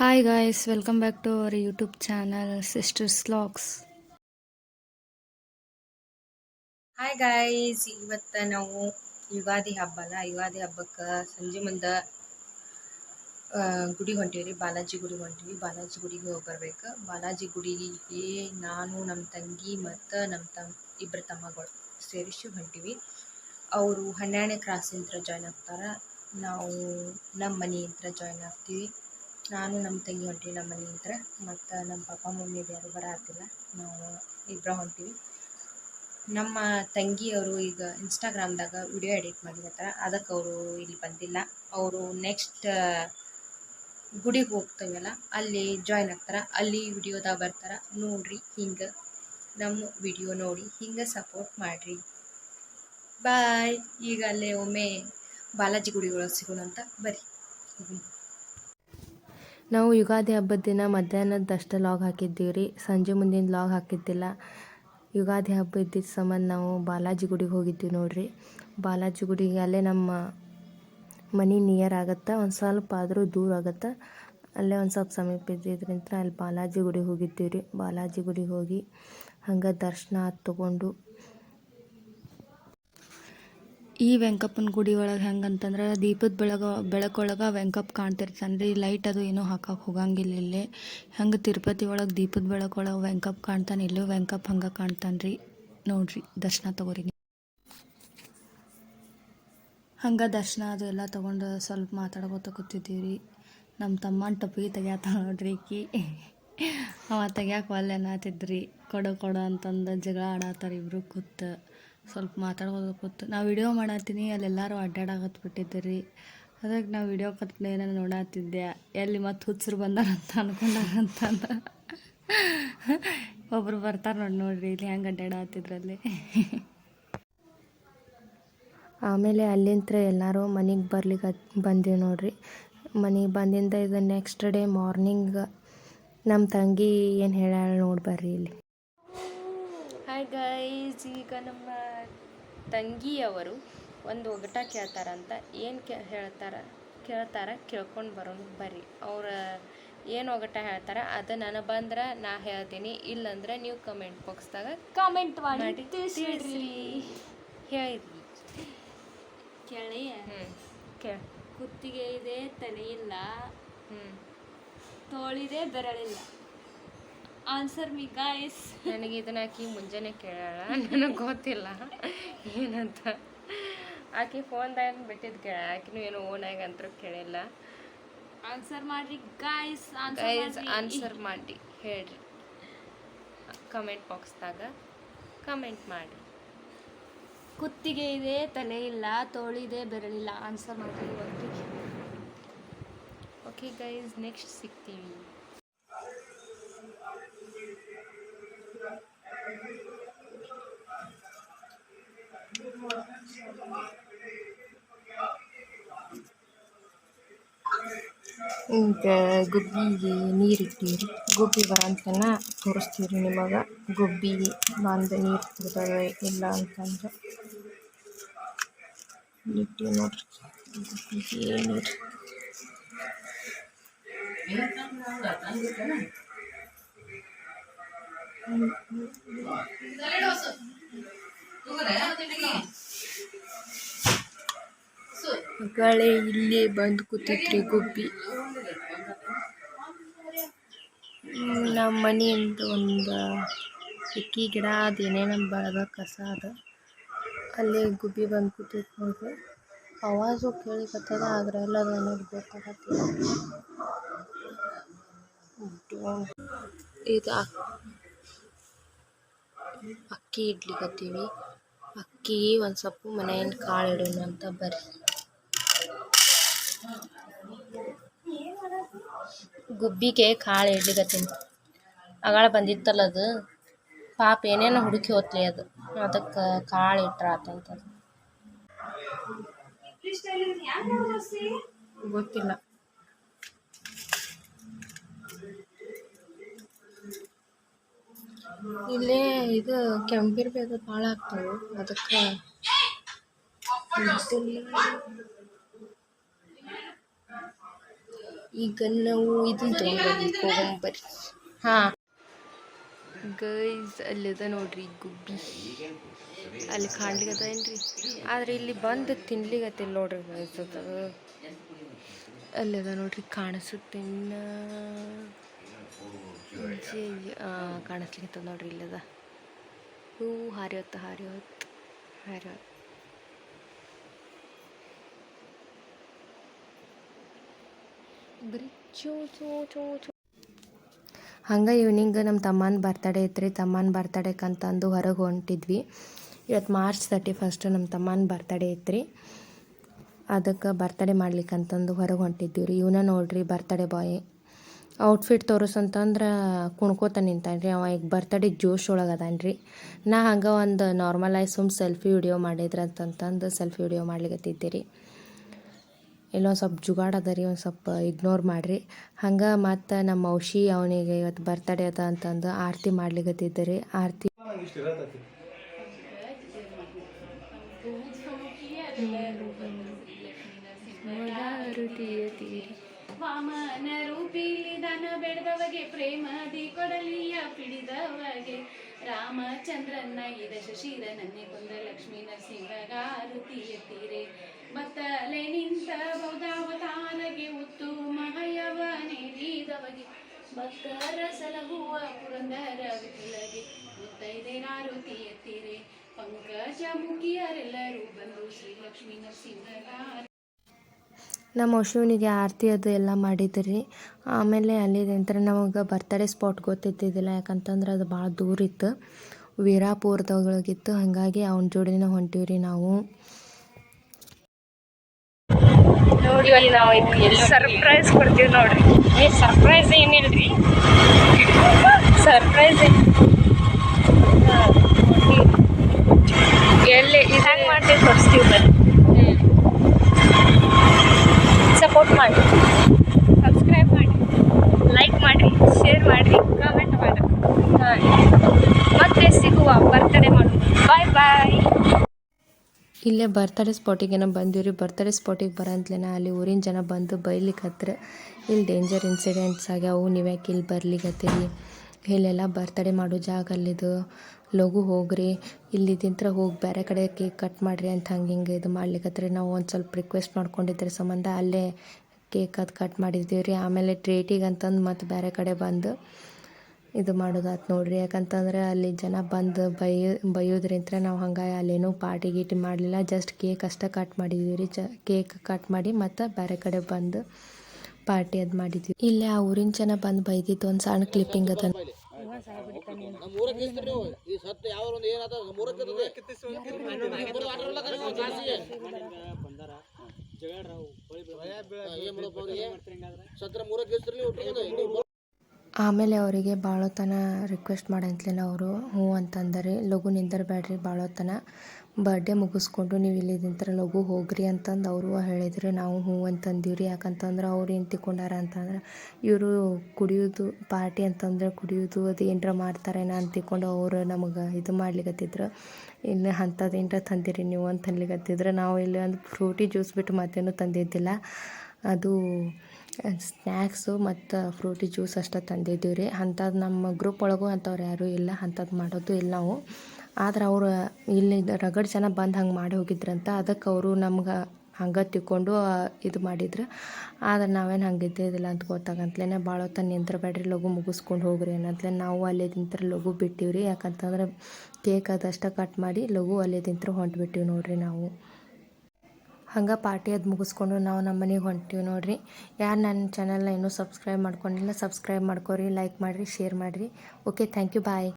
Hi guys welcome back to our YouTube channel sisters slacks hi guys ಇವತ್ತು ನಾವು ಯುಗಾದಿ ಹಬ್ಬ ಅಲ್ಲ, ಯುಗಾದಿ ಹಬ್ಬಕ್ಕೆ ಸಂಜೆ ಗುಡಿ ಗುಡಿಗೆ ಹೊಂಟೀವಿ ಬಾಲಾಜಿ ಗುಡಿಗೆ ಹೊಂಟಿವಿ. ಬಾಲಾಜಿ ಗುಡಿಗೆ ಹೋಗಿ ಬರ್ಬೇಕು. ಬಾಲಾಜಿ ಗುಡಿಗೆ ನಾನು ನಮ್ಮ ತಂಗಿ ಮತ್ತು ನಮ್ಮ ತಮ್ಮ ಇಬ್ಬರು ತಮ್ಮಗಳು ಸೇರಿಸಿ ಹೊಂಟಿವಿ. ಅವರು ಹನ್ನೆರಡನೇ ಕ್ರಾಸಿಂದ ಜಾಯ್ನ್ ಆಗ್ತಾರೆ. ನಾವು ನಮ್ಮ ಮನೆಯಿಂದ ಜಾಯ್ನ್ ಆಗ್ತೀವಿ. ನಾನು ನಮ್ಮ ತಂಗಿ ಹೊಂಟೀವಿ ನಮ್ಮ ಮನೆ ಹತ್ರ, ಮತ್ತು ನಮ್ಮ ಪಪ್ಪ ಮಮ್ಮಿ ಯಾರು ಬರತ್ತಿಲ್ಲ ನಾವು ಇಬ್ಬರು ಹೊಂಟೀವಿ. ನಮ್ಮ ತಂಗಿಯವರು ಈಗ ಇನ್ಸ್ಟಾಗ್ರಾಮ್ದಾಗ ವಿಡಿಯೋ ಎಡಿಟ್ ಮಾಡಿರ್ತಾರ. ಅದಕ್ಕೆ ಅವರು ಇಲ್ಲಿ ಬಂದಿಲ್ಲ. ಅವರು ನೆಕ್ಸ್ಟ್ ಗುಡಿಗೆ ಹೋಗ್ತೇವಲ್ಲ, ಅಲ್ಲಿ ಜಾಯ್ನ್ ಆಗ್ತಾರೆ. ಅಲ್ಲಿ ವಿಡಿಯೋದಾಗ ಬರ್ತಾರೆ. ನೋಡ್ರಿ ಹಿಂಗೆ, ನಮ್ಮ ವಿಡಿಯೋ ನೋಡಿ ಹಿಂಗೆ ಸಪೋರ್ಟ್ ಮಾಡಿರಿ. ಬಾಯ್ ಈಗ ಅಲ್ಲೇ ಒಮ್ಮೆ ಬಾಲಾಜಿ ಗುಡಿಗಳು ಸಿಗೋಣ ಅಂತ. ಬರ್ರಿ. ನಾವು ಯುಗಾದಿ ಹಬ್ಬದ ದಿನ ಮಧ್ಯಾಹ್ನದಷ್ಟು ಲಾಗ್ ಹಾಕಿದ್ದೀವಿ ರೀ. ಸಂಜೆ ಮುಂದಿನ ಲಾಗ್ ಹಾಕಿದ್ದಿಲ್ಲ. ಯುಗಾದಿ ಹಬ್ಬ ಇದ್ದಿದ್ದ ಸಂಬಂಧ ನಾವು ಬಾಲಾಜಿ ಗುಡಿಗೆ ಹೋಗಿದ್ದೀವಿ ನೋಡಿರಿ. ಬಾಲಾಜಿ ಗುಡಿಗೆ ಅಲ್ಲೇ ನಮ್ಮ ಮನೆ ನಿಯರ್ ಆಗುತ್ತೆ, ಒಂದು ಸ್ವಲ್ಪ ಆದರೂ ದೂರ ಆಗುತ್ತೆ, ಅಲ್ಲೇ ಒಂದು ಸ್ವಲ್ಪ ಸಮೀಪ ಇದ್ದಿದ್ದರಿಂದ ಅಲ್ಲಿ ಬಾಲಾಜಿ ಗುಡಿಗೆ ಹೋಗಿದ್ದೀವಿ ರೀ. ಬಾಲಾಜಿ ಗುಡಿಗೆ ಹೋಗಿ ಹಂಗೆ ದರ್ಶನ ತೊಗೊಂಡು ಈ ವೆಂಕಪ್ಪನ ಗುಡಿ ಒಳಗೆ ಹೆಂಗೆ ಅಂತಂದ್ರೆ ದೀಪದ ಬೆಳಗ, ಬೆಳಕೊಳಗೆ ವೆಂಕಪ್ಪ ಕಾಣ್ತಿರ್ತಾನೆ ರೀ ಲೈಟ್ ಅದು ಏನೂ ಹಾಕಕ್ಕೆ ಹೋಗಂಗಿಲ್ಲ ಇಲ್ಲಿ. ಹೆಂಗೆ ತಿರುಪತಿ ಒಳಗೆ ದೀಪದ ಬೆಳಕೊಳಗೆ ವೆಂಕಪ್ಪ ಕಾಣ್ತಾನೆ, ಇಲ್ಲೂ ವೆಂಕಪ್ಪ ಹಂಗೆ ಕಾಣ್ತಾನೆ ರೀ ನೋಡ್ರಿ, ದರ್ಶನ ತಗೋರಿ ಹಂಗೆ ದರ್ಶನ ಅದು ಎಲ್ಲ ತೊಗೊಂಡು ಸ್ವಲ್ಪ ಮಾತಾಡ್ಕೋತ ಕೂತಿದ್ದೀವಿ ರೀ ನಮ್ಮ ತಮ್ಮನ ಟೊಪ್ಪಿಗೆ ತೆಗ್ಯಾತ ನೋಡ್ರಿ ಈಕಿ. ಅವ ತೆಗ್ಯಾಕೆ ಒಲ್ಲೆ ಅನ್ನತ್ತಿದ್ರಿ ಕೊಡು ಕೊಡು ಅಂತಂದು ಜಗಳ ಆಡತ್ತಾರ ಇಬ್ಬರು ಕೂತು. ಸ್ವಲ್ಪ ಮಾತಾಡ್ಬೋದು ಕೂತು. ನಾವು ವಿಡಿಯೋ ಮಾಡತ್ತೀನಿ, ಅಲ್ಲೆಲ್ಲರೂ ಅಡ್ಡಾಡಕತ್ ಬಿಟ್ಟಿದ್ದೆ ರೀ ಅದಕ್ಕೆ ನಾವು ವಿಡಿಯೋ ಕತ್ಲೆ ಏನೋ ನೋಡತ್ತಿದ್ದೆ ಎಲ್ಲಿ ಮತ್ತೆ ಹುಚ್ಚರು ಬಂದಾರಂತ ಅನ್ಕೊಂಡಾರಂತಂದ. ಒಬ್ರು ಬರ್ತಾರೆ ನೋಡಿ ನೋಡ್ರಿ, ಇಲ್ಲಿ ಹೆಂಗೆ ಅಡ್ಡಾಡತ್ತಿದ್ರಲ್ಲಿ ಆಮೇಲೆ ಅಲ್ಲಿಂದ ಎಲ್ಲರೂ ಮನೆಗೆ ಬರ್ಲಿಕ್ಕೆ ಬಂದೀವಿ ನೋಡ್ರಿ. ಮನೆಗೆ ಬಂದಿಂದ ಇದು ನೆಕ್ಸ್ಟ್ ಡೇ ಮಾರ್ನಿಂಗ್ ನಮ್ಮ ತಂಗಿ ಏನು ಹೇಳ ನೋಡಿ ಬರ್ರಿ ಇಲ್ಲಿ. ಹಾಯ್ ಗೈಸ್ ಈಗ ನಮ್ಮ ತಂಗಿಯವರು ಒಂದು ಒಗಟ ಕೇಳ್ತಾರಂತ. ಏನು ಕೇ ಹೇಳ್ತಾರ ಕೇಳ್ತಾರ ಕೇಳ್ಕೊಂಡು ಬರೋಣ ಬರ್ರಿ. ಅವ್ರ ಏನು ಒಗಟ ಹೇಳ್ತಾರ ಅದು ನನಗೆ ಬಂದ್ರೆ ನಾ ಹೇಳ್ತೀನಿ. ಇಲ್ಲಂದ್ರೆ ನೀವು ಕಮೆಂಟ್ ಬಾಕ್ಸ್ದಾಗ ಕಮೆಂಟ್ ಮಾಡಿ ತಿಳಿಸ್ಬಿಡ್ರಿ ಹೇಳಿರಿ. ಕೇಳಿ. ಹ್ಞೂ ಕೇಳ. ಕುತ್ತಿಗೆ ಇದೆ ತಲೆ ಇಲ್ಲ. ಹ್ಞೂ ತೋಳಿದೆ ಬೆರಳಿಲ್ಲ. ಆನ್ಸರ್ ಮಿ ಗಾಯ್ಸ್ ನನಗೆ ಇದನ್ನ ಆಕಿ ಮುಂಜಾನೆ ಕೇಳಾಳ ನನಗೆ ಗೊತ್ತಿಲ್ಲ. ಏನಂತ. ಆಕಿ ಫೋನ್ದಾಗ ಬಿಟ್ಟಿದ್ದು ಕೇಳ ಆಕಿನೂ ಏನು ಓನಾಗಿ ಅಂತ ಕೇಳಿಲ್ಲ. ಆನ್ಸರ್ ಮಾಡ್ರಿ ಗಾಯ್ಸ್ ಗೈಸ್ ಆನ್ಸರ್ ಆನ್ಸರ್ ಮಾಡಿ ಹೇಳ್ರಿ. ಕಮೆಂಟ್ ಬಾಕ್ಸ್ದಾಗ ಕಮೆಂಟ್ ಮಾಡಿ ಕುತ್ತಿಗೆ ಇದೆ ತಲೆ ಇಲ್ಲ ತೋಳಿದೆ ಬೆರಳಿಲ್ಲ. ಆನ್ಸರ್ ಮಾಡ್ರಿ. ಓಕೆ ಗೈಸ್ ನೆಕ್ಸ್ಟ್ ಸಿಗ್ತೀವಿ. ಈಗ ಗುಬ್ಬಿಗೆ ನೀರು ಇಟ್ಟಿರಿ ಗುಬ್ಬಿ ಬರಂತನ ತೋರಿಸ್ತೀವಿ ನಿಮಗೆ ಗುಬ್ಬಿ ಬಂದು ನೀರು ಕುಡ್ದವೆ ಇಲ್ಲ ಅಂತಂದ್ರೆ ಇಟ್ಟಿವಿ ನೋಡ್ರಿ ಗುಬ್ಬಿಗೆ ನೀರು ಗಾಳೆ ಇಲ್ಲಿ ಬಂದು ಕೂತಿದ್ರಿ ಗುಬ್ಬಿ ನಮ್ಮ ಮನೆಯಿಂದ ಒಂದು ಇಕ್ಕಿ ಗಿಡ, ಅದು ಏನೇನೋ ಬೆಳೆದ ಕಸ ಅದ. ಅಲ್ಲಿ ಗುಬ್ಬಿ ಬಂದು ಕೂತೈತಿ ನೋಡ್ರಿ ಅವಾಜು ಕೇಳಿಕತ್ತದ, ಆದ್ರೆ ಎಲ್ಲ ಅನ್ನೋದು ಗೊತ್ತಾಗತ್ತೆ ಇದು ಅಕ್ಕಿ ಇಡ್ಲಿಕತ್ತೀವಿ ಅಕ್ಕಿ ಒಂದು ಸ್ವಲ್ಪ ಮನೆಯಿಂದ ಕಾಳು ಇಡೋಣ ಅಂತ ಬರ್ರಿ. ಗುಬ್ಬಿಗೆ ಕಾಳು ಇಡ್ಲಿಕತ್ತೀನಿ ಅಗಳ ಬಂದಿತ್ತಲ್ಲ ಅದು. ಪಾಪ ಏನೇನೋ ಹುಡುಕಿ ಹೋತ್ಲಿ ಅದು. ಅದಕ್ಕೆ ಕಾಳು ಇಟ್ರ ಆತಂತ ಗೊತ್ತಿಲ್ಲ. ಇಲ್ಲೇ ಇದು ಕೆಂಪಿರ್ಬೇಕು ಭಾಳ ಆಗ್ತವೆ. ಅದಕ್ಕೆ ಈಗ ನಾವು ಇದನ್ನ ತೊಗೊಂಡ್ಬರ್ಬೇಕು ಹಾ. ಗೈಸ್, ಅಲ್ಲಿದೆ ನೋಡ್ರಿ ಗುಬ್ಬಿ. ಅಲ್ಲಿ ಕಾಣ್ಲಿಕ್ಕದ ಏನ್ರಿ? ಆದ್ರೆ ಇಲ್ಲಿ ಬಂದು ತಿನ್ಲಿಗತ್ತಿಲ್ಲ ನೋಡ್ರಿ ಗೈಸ್ ಅದ. ಅಲ್ಲಿದೆ ನೋಡ್ರಿ ಕಾಣಿಸುತ್ತೆ ಕಾಣಿಸ್ಲಿಕ್ಕತ್ತದ ನೋಡ್ರಿ ಇಲ್ಲದ. ಹೂ ಹಾರಿ ಹೊತ್ತು ಹಾರಿ ಹೊತ್ತು ಹಾರಿ ಹೊತ್ತು ಹಂಗೆ ಈವ್ನಿಂಗ್ ನಮ್ಮ ತಮ್ಮನ ಬರ್ತಡೇ ಇತ್ತು ರೀ ತಮ್ಮನ ಬರ್ತಡೇಕಂತಂದು ಹೊರಗೆ ಹೊಂಟಿದ್ವಿ. ಇವತ್ತು ಮಾರ್ಚ್ ತರ್ಟಿ ಫಸ್ಟ್ ನಮ್ಮ ತಮ್ಮನ ಬರ್ತಡೇ ಇತ್ತು ರೀ ಅದಕ್ಕೆ ಬರ್ತಡೇ ಮಾಡ್ಲಿಕ್ಕೆ ಅಂತಂದು ಹೊರಗೆ ಹೊಂಟಿದ್ವಿ ರೀ. ಇವನ ನೋಡ್ರಿ ಬರ್ತಡೇ ಬಾಯ್ ಔಟ್ಫಿಟ್ ತೋರಿಸಂತಂದ್ರೆ ಕುಣ್ಕೋತ ನಿಂತಾನೆ ರೀ ಅವ ಈಗ ಬರ್ತಡೇ ಜೋಶ್ ಒಳಗೆ ಅದಾನೆ ರೀ ನಾ ಹಂಗೆ ಒಂದು ನಾರ್ಮಲ್ ಆಗಿ ಸುಮ್ಮ ಸೆಲ್ಫಿ ವಿಡಿಯೋ ಮಾಡಿದ್ರೆ ಅಂತಂತಂದು ಸೆಲ್ಫಿ ವಿಡಿಯೋ ಮಾಡ್ಲಿಕತ್ತಿದ್ದೆ ರೀ ಇಲ್ಲೊಂದು ಸ್ವಲ್ಪ ಜುಗಾಡ್ ರೀ ಒಂದು ಸ್ವಲ್ಪ ಇಗ್ನೋರ್ ಮಾಡಿರಿ ಹಂಗೆ ಮತ್ತು ನಮ್ಮ ಔಷಿ ಅವನಿಗೆ ಇವತ್ತು ಬರ್ತಡೇ ಅದ ಅಂತಂದು ಆರತಿ ಮಾಡ್ಲಿಕತ್ತಿದ್ದೆ ರೀ ಆರತಿ ವಾಮನ ರೂಪಿಲಿ ದನ ಬೆಳೆದವಗೆ ಪ್ರೇಮದಿ ಕೊಡಲಿಯ ಪಿಡಿದವಗೆ. ರಾಮಚಂದ್ರನ್ನ ಇದ ಶಶಿರ ನನ್ನೆ ಕೊಂದ ಲಕ್ಷ್ಮೀ ನರಸಿಂಹಗಾರುತಿ ಎತ್ತೀರೆ. ಬತ್ತಲೆ ನಿಂತ ಬೌದಾವತಾರಗೆ ಉತ್ತು ಮಹಯವ ನೀಡಿದವಗೆ. ಭಕ್ತರ ಸಲಹುವ ಪುರಂದರ ವಿಠಲಗೆ ಮುತ್ತೈದೆರಾರುತಿ ಎತ್ತೀರೆ. ಪಂಕಜ ಮುಖಿಯರೆಲ್ಲರೂ ಬಂದು ಶ್ರೀ ಲಕ್ಷ್ಮೀ ನರಸಿಂಹಗಾರ ನಮ್ಮ ಶಿವನಿಗೆ ಆರತಿ ಅದು ಎಲ್ಲ ಮಾಡಿದ್ರಿ. ಆಮೇಲೆ ಅಲ್ಲಿದಂತ್ರ ನಮಗೆ ಬರ್ತಡೇ ಸ್ಪಾಟ್ ಗೊತ್ತಿದ್ದಿದ್ದಿಲ್ಲ, ಯಾಕಂತಂದ್ರೆ ಅದು ಭಾಳ ದೂರ ಇತ್ತು. ವೀರಾಪುರದೊಳಗಿತ್ತು, ಹಾಗಾಗಿ ಅವನ ಜೋಡಿನ ಹೊಂಟೀವ್ರಿ ನಾವು. ನೋಡಿ ನಾವು ಸರ್ಪ್ರೈಸ್ ಕೊಡ್ತೀವಿ ನೋಡ್ರಿ. ಏ ಸರ್ಪ್ರೈಸ್ ಏನಿಲ್ರಿ? ಸರ್ಪ್ರೈಸ್ ಎಲ್ಲಿ ಇದಂಗೆ ಮಾಡ್ತೀವಿ ತೋರಿಸ್ತೀವಿ ಬನ್ನಿ ಸಪೋರ್ಟ್ ಮಾಡಿ. ಸಬ್ಸ್ಕ್ರೈಬ್ ಮಾಡಿ. ಲೈಕ್ ಮಾಡಿರಿ ಶೇರ್ ಮಾಡಿರಿ ಕಮೆಂಟ್ ಮಾಡಿ. ಮತ್ತೆ ಸಿಗುವ ಬರ್ತಡೇ ಮಾಡು. ಬಾಯ್ ಬಾಯ್ ಇಲ್ಲೇ ಬರ್ತಡೇ ಸ್ಪಾಟಿಗೆ ಬಂದಿವ್ರಿ. ಬರ್ತಡೇ ಸ್ಪಾಟಿಗೆ ಬರಂತ್ಲೇನ ಅಲ್ಲಿ ಊರಿನ ಜನ ಬಂದು ಬೈಲಿಕತ್ರ ಇಲ್ಲಿ ಡೇಂಜರ್ ಇನ್ಸಿಡೆಂಟ್ಸ್ ಆಗ್ಯಾವು ನೀವ್ಯಾಕೆ ಇಲ್ಲಿ ಬರ್ಲಿಕತ್ತೀರಿ ಇಲ್ಲೆಲ್ಲ ಬರ್ತಡೇ ಮಾಡೋ ಜಾಗ ಅಲ್ಲಿದು. ಲಘು ಹೋಗ್ರಿ. ಇಲ್ಲಿ ತಿಂತ್ರ ಹೋಗಿ ಬೇರೆ ಕಡೆ ಕೇಕ್ ಕಟ್ ಮಾಡಿರಿ ಅಂತ ಹಂಗೆ ಹಿಂಗೆ ಇದು ಮಾಡ್ಲಿಕತ್ರಿ ನಾವು ಒಂದು ಸ್ವಲ್ಪ ರಿಕ್ವೆಸ್ಟ್ ಮಾಡ್ಕೊಂಡಿದ್ರೆ ಸಂಬಂಧ ಅಲ್ಲೇ ಕೇಕ್ ಅದು ಕಟ್ ಮಾಡಿದ್ದೀವಿ ರೀ. ಆಮೇಲೆ ಟ್ರೇಟಿಗೆ ಅಂತಂದು ಮತ್ತು ಬೇರೆ ಕಡೆ ಬಂದು ಇದು ಮಾಡೋದಾತು ನೋಡ್ರಿ. ಯಾಕಂತಂದ್ರೆ ಅಲ್ಲಿ ಜನ ಬಂದು ಬೈಯ ಬೈಯೋದ್ರಿಂತ ನಾವು ಹಂಗೆ ಅಲ್ಲೇನೂ ಪಾರ್ಟಿ ಗೀಟಿ ಮಾಡಲಿಲ್ಲ. ಜಸ್ಟ್ ಕೇಕ್ ಅಷ್ಟೇ ಕಟ್ ಮಾಡಿದ್ವಿ ರೀ. ಜ, ಕೇಕ್ ಕಟ್ ಮಾಡಿ ಮತ್ತು ಬೇರೆ ಕಡೆ ಬಂದು ಪಾರ್ಟಿ ಅದು ಮಾಡಿದ್ವಿ. ಇಲ್ಲೇ ಆ ಊರಿನ ಜನ ಬಂದು ಬೈದಿದ್ದು ಒಂದು ಸಣ್ಣ ಕ್ಲಿಪ್ಪಿಂಗ್ ಅದ ಆಮೇಲೆ ಅವರಿಗೆ ಬಾಳೋತನ ರಿಕ್ವೆಸ್ಟ್ ಮಾಡಂತ್ಲಿಲ್ಲ ಅವರು. ಹ್ಞೂ ಅಂತಂದರೆ ಲಘು ನಿಂದಿರಬೇಡ್ರಿ ಭಾಳೋತನ ಬರ್ಡೇ ಮುಗಿಸ್ಕೊಂಡು ನೀವು ಇಲ್ಲಿದಿಂತ್ರ ಲಘು ಹೋಗ್ರಿ ಅಂತಂದು ಅವರು ಹೇಳಿದ್ರು. ನಾವು ಹ್ಞೂ ಅಂತಂದೀವಿ ರೀ ಯಾಕಂತಂದ್ರೆ ಅವ್ರು ಏನು ತಿಳ್ಕೊಂಡಾರ ಅಂತಂದ್ರೆ ಇವರು ಕುಡಿಯೋದು ಪಾರ್ಟಿ ಅಂತಂದ್ರೆ ಕುಡಿಯೋದು, ಅದು ಏನರ ಮಾಡ್ತಾರೇನೋ ಅಂತ ತಿಳ್ಕೊಂಡು ಅವರು ನಮಗೆ ಇದು ಮಾಡ್ಲಿಕತ್ತಿದ್ರು. ಇನ್ನು ಅಂಥದ್ದು ಏನರ ತಂದಿರಿ ನೀವು ಅಂತ ಅನ್ಲಿಕತ್ತಿದ್ರು. ನಾವು ಇಲ್ಲಿ ಒಂದು ಫ್ರೂಟಿ ಜ್ಯೂಸ್ ಬಿಟ್ಟು ಮತ್ತೇನು ತಂದಿದ್ದಿಲ್ಲ. ಅದು ಸ್ನ್ಯಾಕ್ಸು ಮತ್ತು ಫ್ರೂಟಿ ಜ್ಯೂಸ್ ಅಷ್ಟೇ ತಂದಿದ್ದೀವಿ ರೀ ಅಂಥದ್ದು ನಮ್ಮ ಗ್ರೂಪ್ ಒಳಗೂ ಅಂಥವ್ರು ಯಾರೂ ಇಲ್ಲ. ಅಂಥದ್ದು ಮಾಡೋದು ಇಲ್ಲ ನಾವು. ಆದ್ರೆ ಅವ್ರು ಇಲ್ಲಿ ರಗಡ್ ಜನ ಬಂದು ಹಂಗೆ ಮಾಡಿ ಹೋಗಿದ್ರಂತ ಅದಕ್ಕೆ ಅವರು ನಮ್ಗೆ ಹಂಗೆ ತಿಕ್ಕೊಂಡು ಇದು ಮಾಡಿದ್ರು. ಆದ್ರೆ ನಾವೇನು ಹಂಗೆ ಇದ್ದಿದ್ದಿಲ್ಲ ಅಂತ ಗೊತ್ತಾಗಂತ್ಲೇ ಭಾಳ ಹೊತ್ತು ನಿಂದ್ರಬೇಡ್ರಿ ಲಘು ಮುಗಿಸ್ಕೊಂಡು ಹೋಗ್ರಿ ಅನ್ನತ್ಲೆ ನಾವು ಅಲ್ಲಿದಿಂತ್ರ ಲಘು ಬಿಟ್ಟಿವಿ ರೀ ಯಾಕಂತಂದ್ರೆ ಕೇಕ್ ಅದಷ್ಟೇ ಕಟ್ ಮಾಡಿ ಲಘು ಅಲ್ಲಿದಿಂತ್ರ ಹೊಂಟ್ಬಿಟ್ಟಿವಿ ನೋಡ್ರಿ ನಾವು. ಹಂಗೆ ಪಾರ್ಟಿ ಅದು ಮುಗಿಸ್ಕೊಂಡು ನಾವು ನಮ್ಮ ಮನೆಗೆ ಹೊಂಟೀವಿ ನೋಡ್ರಿ. ಯಾರು ನನ್ನ ಚಾನಲ್ನ ಇನ್ನೂ ಸಬ್ಸ್ಕ್ರೈಬ್ ಮಾಡ್ಕೊಂಡಿಲ್ಲ ಸಬ್ಸ್ಕ್ರೈಬ್ ಮಾಡ್ಕೊರಿ ಲೈಕ್ ಮಾಡಿರಿ ಶೇರ್ ಮಾಡಿರಿ. Okay thank you bye